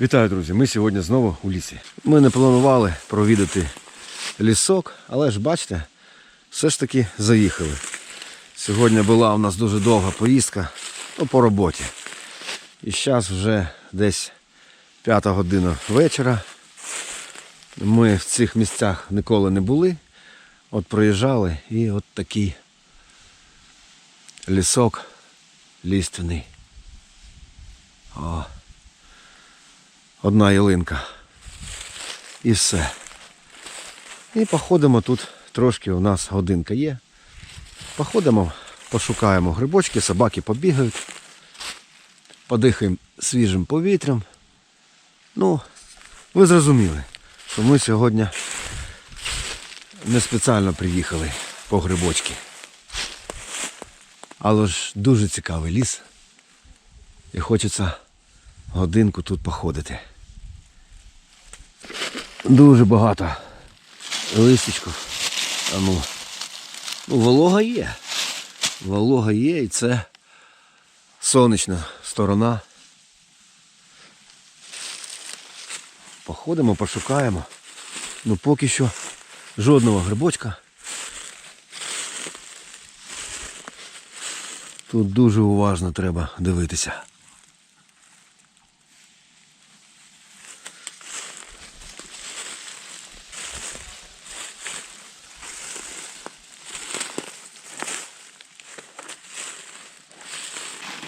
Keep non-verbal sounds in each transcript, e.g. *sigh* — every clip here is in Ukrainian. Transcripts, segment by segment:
Вітаю, друзі! Ми сьогодні знову у лісі. Ми не планували провідати лісок, але ж бачите, все ж таки заїхали. Сьогодні була у нас дуже довга поїздка ну, по роботі. І зараз вже десь п'ята година вечора. Ми в цих місцях ніколи не були. От проїжджали і от такий лісок ліственний. О одна ялинка. І все. І походимо тут трошки у нас годинка є. Походимо, пошукаємо грибочки, собаки побігають, подихаємо свіжим повітрям. Ну, ви зрозуміли, що ми сьогодні не спеціально приїхали по грибочки. Але ж дуже цікавий ліс. І хочеться годинку тут походити. Дуже багато листочків. А ну, ну, волога є. Волога є і це сонячна сторона. Походимо, пошукаємо. Ну поки що жодного грибочка. Тут дуже уважно треба дивитися.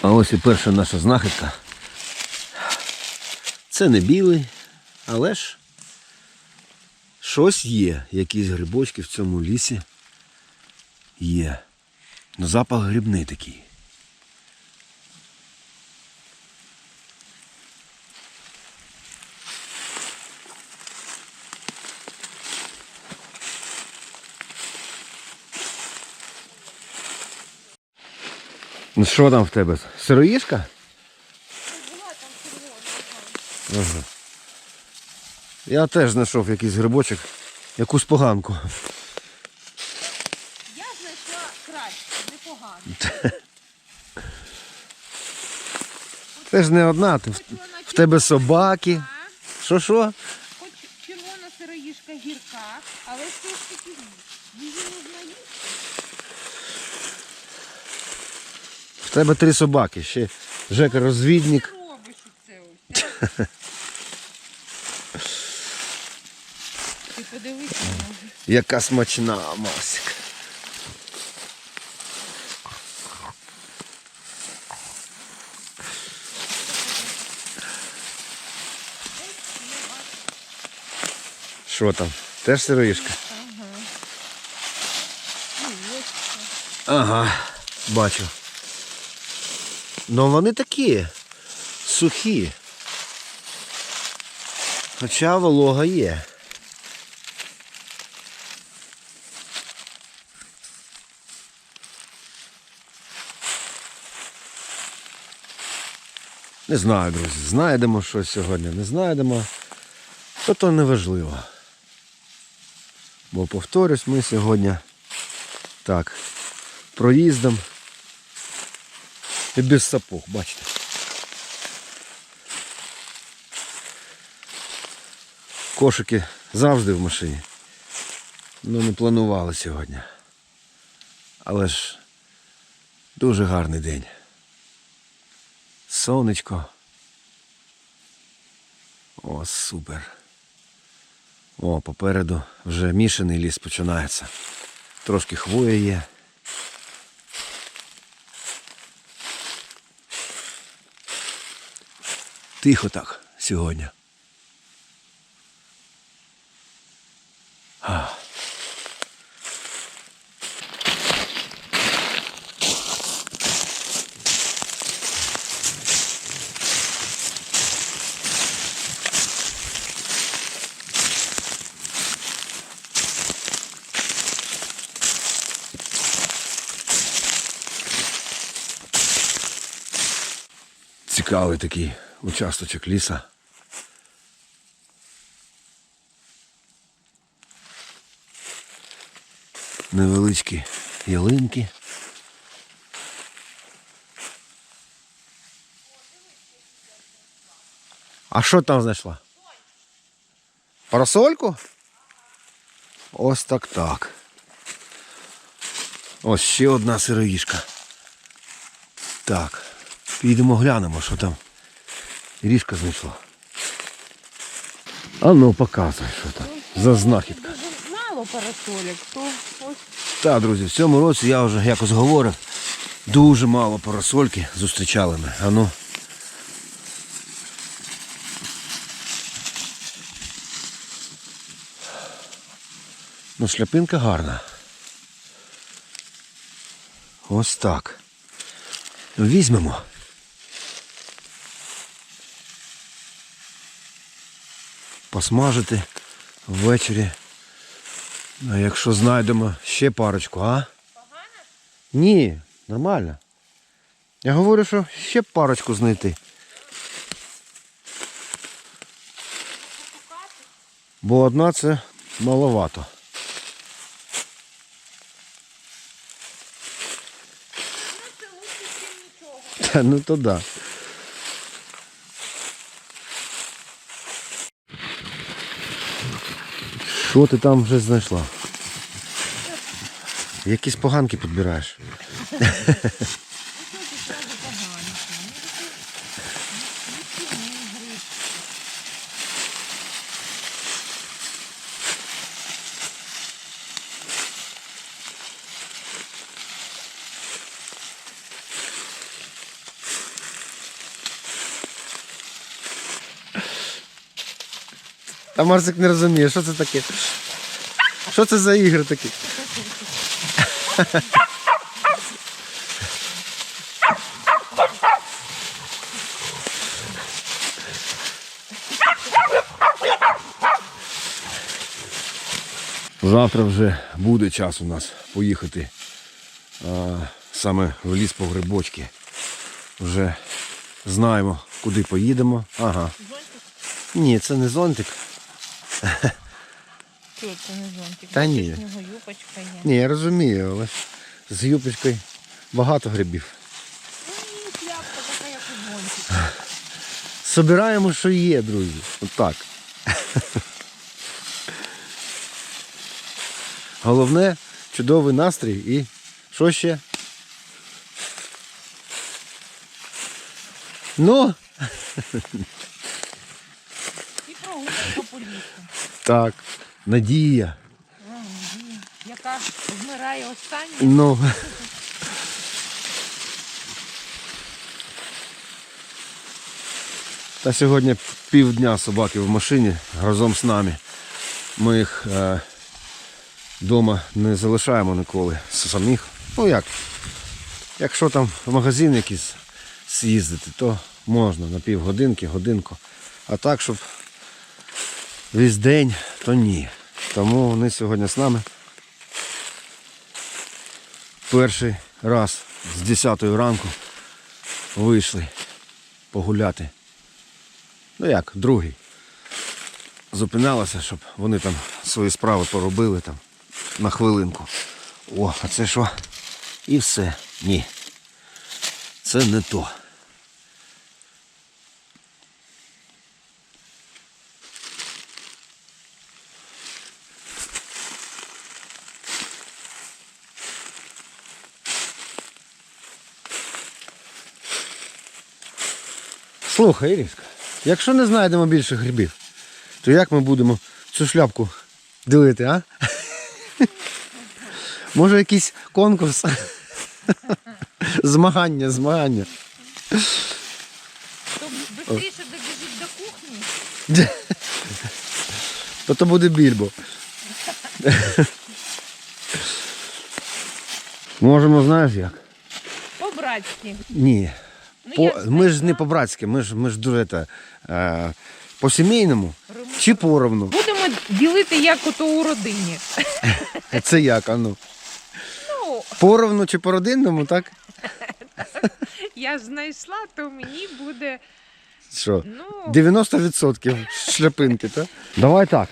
А ось і перша наша знахідка. Це не білий, але ж щось є, якісь грибочки в цьому лісі є. Ну, запах грибний такий. Ну що там в тебе? Сироїшка? Ага. Я теж знайшов якийсь грибочок, якусь поганку. Я знайшла краще, непогано. *laughs* Теж не одна, ти, в, в тебе собаки. Що що? Хоч червона сироїшка гірка, але все ж таки її можна їсти. Тебе три собаки. Ще Жека розвідник. Ти подивися. Яка смачна Масик. Що там? Теж сироїшка? Ага, бачу. Ну вони такі сухі. Хоча волога є. Не знаю, друзі, знайдемо щось сьогодні, не знайдемо. То то не важливо. Бо повторюсь, ми сьогодні так, проїздом і без сапог, бачите. Кошики завжди в машині. Ну не планували сьогодні. Але ж дуже гарний день. Сонечко. О, супер. О, попереду вже мішаний ліс починається. Трошки хвоя є. Тихо так сьогодні. А. Цікавий такий участочок ліса. Невеличкі ялинки. А що там знайшла? Парасольку? Ось так так. Ось ще одна сироїшка. Так. Підемо глянемо, що там. Ріжка знайшла. А ну показуй, що там. За знахідка. Мало парасолік, то ось Так, друзі, в цьому році я вже якось говорив, дуже мало парасольки зустрічали ми. А ну. Ну, шляпинка гарна. Ось так. Візьмемо. Посмажити ввечері. А якщо знайдемо ще парочку, а? погано. Ні, нормально. Я говорю, що ще парочку знайти. Бо одна це маловато. Ну це лучше, ніж нічого. Та, ну то да. Що ти там вже знайшла? Якісь поганки підбираєш. Ну що ти зразу погано? Ну такі нічого не гриб. А Марсик не розуміє, що це таке? Що це за ігри такі? Завтра вже буде час у нас поїхати а, саме в ліс по грибочки. Вже знаємо, куди поїдемо. Ага. Ні, це не зонтик. Що це не зонтик? Та ні. В нього юпочка є. Ні, я розумію, але з юпочкою багато грибів. Ну ні, така, як у зонтик. Собираємо, що є, друзі. Отак. Головне чудовий настрій і що ще? Ну, так, надія. Яка вмирає остання. Ну. Та сьогодні півдня собаки в машині разом з нами. Ми їх е, не залишаємо ніколи самих. Ну як? Якщо там в магазин якийсь з'їздити, то можна на півгодинки, годинку. А так, щоб весь день, то ні. Тому вони сьогодні з нами перший раз з 10 ранку вийшли погуляти. Ну як, другий. Зупиналася, щоб вони там свої справи поробили там на хвилинку. О, а це що? І все. Ні. Це не то. Слухай, Іріска, якщо не знайдемо більше грибів, то як ми будемо цю шляпку ділити, а? *laughs* Може якийсь конкурс? Змагання, змагання. Хто швидше добіжить до кухні, *laughs* То то буде більбо. *laughs* Можемо, знаєш як? по-братськи. Ні. Ну, По, ми ж не по-братськи, ми ж, ми ж дуже це, е, по-сімейному чи поровну. Будемо ділити як ото у родині. *laughs* Це як, а ну? Ну, Поровну чи по-родинному, так? *laughs* я знайшла, то мені буде. Що? Ну, 90% шляпинки, так? Давай так.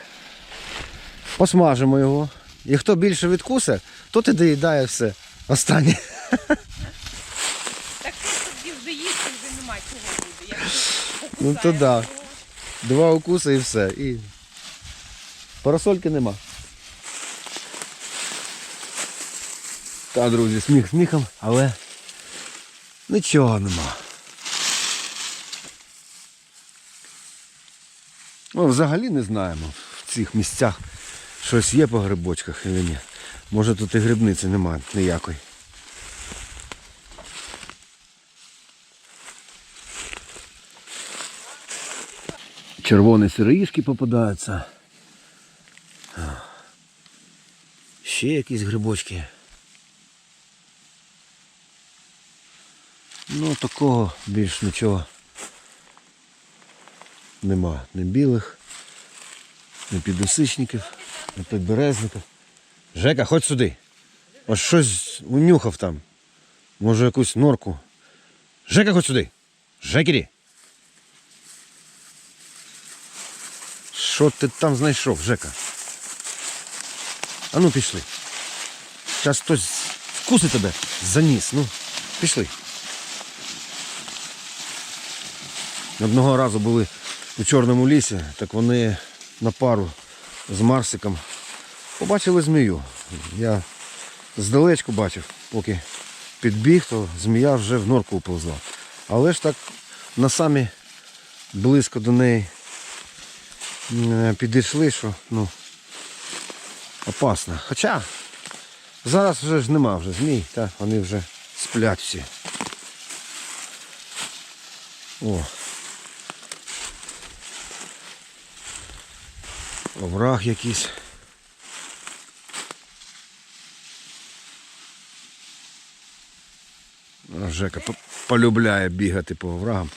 Посмажимо його. І хто більше відкусе, то і доїдає все. Останнє. *laughs* так тоді вже їсти вже нема Ну, то да. Два укуси і все. І парасольки нема. Та, друзі, сміх сміхом, але нічого нема. Ну, взагалі не знаємо в цих місцях щось є по грибочках чи ні. Може тут і грибниці немає ніякої. Червоні сироїшки попадаються. Ще якісь грибочки. Ну, такого більш нічого нема. Ні білих, ні підосичників, ні підберезників. Жека, ходь сюди. Ось щось унюхав там. Може якусь норку. Жека, ходь сюди. Жекері. Що ти там знайшов, Жека? А ну пішли. Зараз хтось вкусить тебе за ніс. Ну, пішли. Одного разу були у Чорному лісі, так вони на пару з Марсиком побачили змію. Я здалечку бачив, поки підбіг, то змія вже в норку уповзла. Але ж так на самі близько до неї підійшли, що ну, опасно. Хоча зараз вже ж нема вже змій, та вони вже сплять всі. О. Овраг якийсь. Жека полюбляє бігати по оврагам.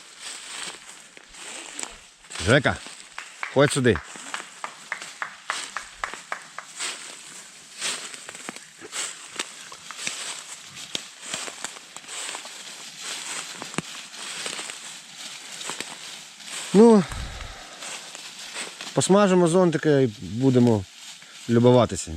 Жека, ходь сюди. Ну, посмажимо зонтика і будемо любуватися.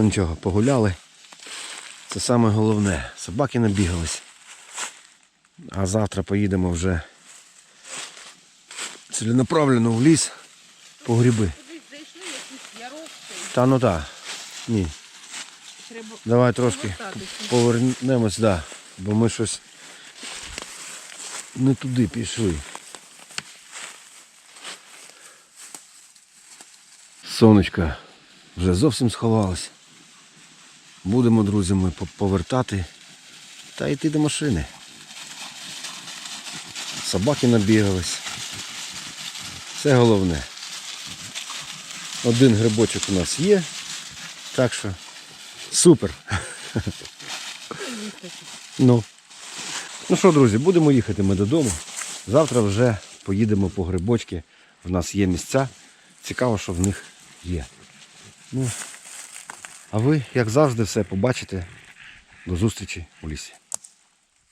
Ну нічого, погуляли. Це саме головне. Собаки набігались. А завтра поїдемо вже ціленаправленно в ліс по гриби. Та ну так. Ні. Треба Давай трошки повернемось, да, бо ми щось не туди пішли. Сонечко вже зовсім сховалось. Будемо, друзі, ми повертати та йти до машини. Собаки набігались. Це головне. Один грибочок у нас є, так що Супер. ну. ну що, друзі, будемо їхати ми додому. Завтра вже поїдемо по грибочки. В нас є місця. Цікаво, що в них є. Ну, а ви, як завжди, все побачите. До зустрічі у лісі.